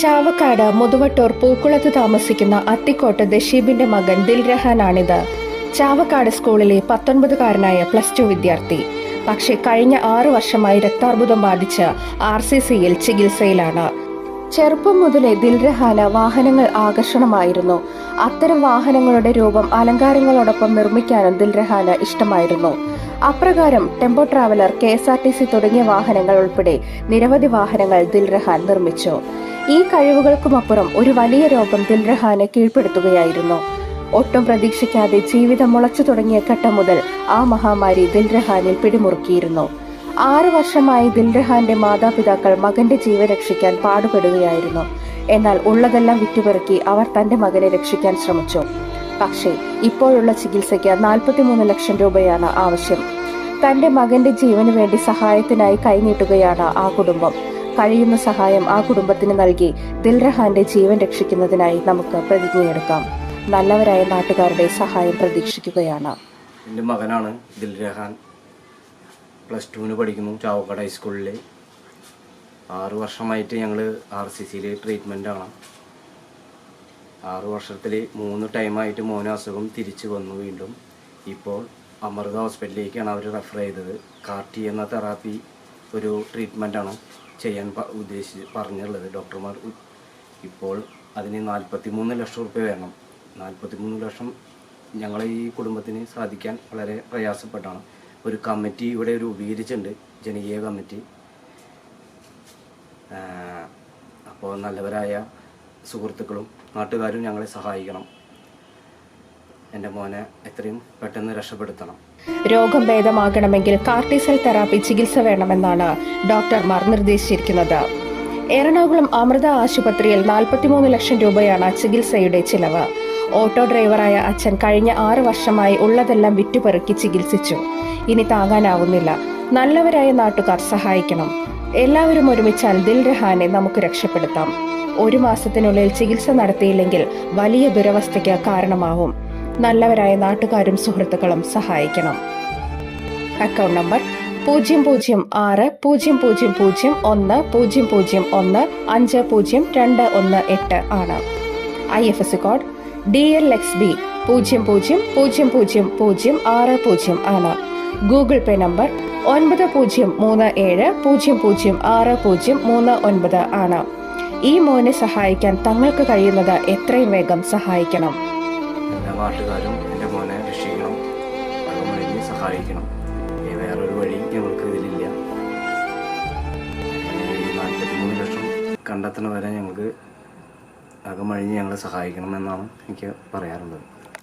ചാവക്കാട് മുതുവട്ടൂർ പൂക്കുളത്ത് താമസിക്കുന്ന അത്തിക്കോട്ട് ദഷീബിന്റെ മകൻ ദിൽരഹാനാണിത്. ചാവക്കാട് സ്കൂളിലെ പത്തൊൻപതുകാരനായ പ്ലസ് ടു വിദ്യാർത്ഥി. പക്ഷേ കഴിഞ്ഞ ആറു വർഷമായി രക്താർബുദം ബാധിച്ച് ആർ സി സിയിൽ ചികിത്സയിലാണ്. ചെറുപ്പം മുതലേ ദിൽരഹാന വാഹനങ്ങൾ ആകർഷണമായിരുന്നു. അത്തരം വാഹനങ്ങളുടെ രൂപം അലങ്കാരങ്ങളോടൊപ്പം നിർമ്മിക്കാനും ദിൽരഹാന ഇഷ്ടമായിരുന്നു. അപ്രകാരം tempo traveller K S R T C തുടങ്ങിയ വാഹനങ്ങൾ ഉൾപ്പെടെ നിരവധി വാഹനങ്ങൾ ദിൽരഹാൻ നിർമ്മിച്ചു. ഈ കഴിവുകൾക്കുമപ്പുറം ഒരു വലിയ രോഗം ദിൽറഹാനെ കീഴ്പ്പെടുത്തുകയായിരുന്നു. ഒട്ടും പ്രതീക്ഷിക്കാതെ ജീവിതം മുളച്ചു തുടങ്ങിയ ഘട്ടം മുതൽ ആ മഹാമാരി ദിൽറഹാനിൽ പിടിമുറുക്കിയിരുന്നു. ആറു വർഷമായി ദിൽറഹാന്റെ മാതാപിതാക്കൾ മകന്റെ ജീവൻ രക്ഷിക്കാൻ പാടുപെടുകയായിരുന്നു. എന്നാൽ ഉള്ളതെല്ലാം വിറ്റുപെറുക്കി അവർ തന്റെ മകനെ രക്ഷിക്കാൻ ശ്രമിച്ചു. പക്ഷേ ഇപ്പോഴുള്ള ചികിത്സയ്ക്ക് നാൽപ്പത്തിമൂന്ന് ലക്ഷം രൂപയാണ് ആവശ്യം. തന്റെ മകന്റെ ജീവന് വേണ്ടി സഹായത്തിനായി കൈനീട്ടുകയാണ് ആ കുടുംബം. കഴിയുന്ന സഹായം ആ കുടുംബത്തിന് നൽകി ദിൽറഹാന്റെ ജീവൻ രക്ഷിക്കുന്നതിനായി നമുക്ക് പ്രതിജ്ഞയെടുക്കാം. നല്ലവരായ നാട്ടുകാരുടെ സഹായം പ്രതീക്ഷിക്കുകയാണ്. എന്റെ മകനാണ് ദിൽരഹാൻ. പ്ലസ് ടുവിന് പഠിക്കുന്നു ചാവക്കാട് ഹൈസ്കൂളിൽ ആറു വർഷമായിട്ട് ഞങ്ങൾ ആർ സി സിയിൽ ട്രീറ്റ്മെന്റാണ് ആറു വർഷത്തിൽ മൂന്ന് ടൈമായിട്ട് മോന അസുഖം തിരിച്ചു വന്നു വീണ്ടും. ഇപ്പോൾ അമൃത ഹോസ്പിറ്റലിലേക്കാണ് അവർ റെഫർ ചെയ്തത്. കാർട്ടി എന്ന തെറാപ്പി ഒരു ട്രീറ്റ്മെന്റാണ് ചെയ്യാൻ ഉദ്ദേശിച്ച് പറഞ്ഞുള്ളത് ഡോക്ടർമാർ. ഇപ്പോൾ അതിന് നാൽപ്പത്തി മൂന്ന് ലക്ഷം റുപ്യ വേണം. നാൽപ്പത്തി മൂന്ന് ലക്ഷം ഞങ്ങളെ ഈ കുടുംബത്തിന് സാധിക്കാൻ വളരെ പ്രയാസപ്പെട്ടാണ്. ഒരു കമ്മിറ്റി ഇവിടെ രൂപീകരിച്ചിട്ടുണ്ട്. ജനകീയ കമ്മിറ്റി. അപ്പോൾ നല്ലവരായ സുഹൃത്തുക്കളും നാട്ടുകാരും ഞങ്ങളെ സഹായിക്കണം. എന്റെ മോനെ എത്രയും പെട്ടെന്ന് രക്ഷപ്പെടുത്തണം. രോഗം ഭേദമാകണമെങ്കിൽ കാർട്ടിസൽ തെറാപ്പി ചികിത്സ വേണമെന്നാണ് ഡോക്ടർമാർ നിർദ്ദേശിച്ചിരിക്കുന്നത്. എറണാകുളം അമൃത ആശുപത്രിയിൽ നാൽപ്പത്തിമൂന്ന് ലക്ഷം രൂപയാണ് ചികിത്സയുടെ ചിലവ്. ഓട്ടോ ഡ്രൈവറായ അച്ഛൻ കഴിഞ്ഞ ആറ് വർഷമായി ഉള്ളതെല്ലാം വിറ്റുപെറുക്കി ചികിത്സിച്ചു. ഇനി താങ്ങാനാവുന്നില്ല. നല്ലവരായ നാട്ടുകാർ സഹായിക്കണം. എല്ലാവരും ഒരുമിച്ചാൽ ദിൽരഹാനെ നമുക്ക് രക്ഷപ്പെടുത്താം. ഒരു മാസത്തിനുള്ളിൽ ചികിത്സ നടത്തിയില്ലെങ്കിൽ വലിയ ദുരവസ്ഥയ്ക്ക് കാരണമാവും. നല്ലവരായ നാട്ടുകാരും സുഹൃത്തുക്കളും സഹായിക്കണം. അക്കൗണ്ട് നമ്പർ പൂജ്യം പൂജ്യം ആറ് പൂജ്യം പൂജ്യം പൂജ്യം ഒന്ന് പൂജ്യം പൂജ്യം ഒന്ന് അഞ്ച് പൂജ്യം രണ്ട് ഒന്ന് എട്ട് ആണ്. I F S code D L X B പൂജ്യം പൂജ്യം പൂജ്യം പൂജ്യം പൂജ്യം ആറ് പൂജ്യം ആണ്. ഗൂഗിൾ പേ നമ്പർ ഒൻപത് പൂജ്യം മൂന്ന് ഏഴ് പൂജ്യം പൂജ്യം ആറ് പൂജ്യം മൂന്ന് ഒൻപത് ആണ്. ഈ മോനെ സഹായിക്കാൻ തങ്ങൾക്ക് കഴിയുന്നത് എത്രയും വേഗം സഹായിക്കണം. എല്ലാ നാട്ടുകാരും എന്റെ മോനെ രക്ഷിക്കണം. അതുമൊഴിഞ്ഞ് സഹായിക്കണം. ഈ വേറൊരു വഴി ഞങ്ങൾക്ക് ഇതിലില്ല. നാൽപ്പത്തി മൂന്ന് ലക്ഷം കണ്ടെത്തണ വരെ ഞങ്ങൾക്ക് അകമഴിഞ്ഞ് ഞങ്ങളെ സഹായിക്കണം എന്നാണ് എനിക്ക് പറയാറുള്ളത്.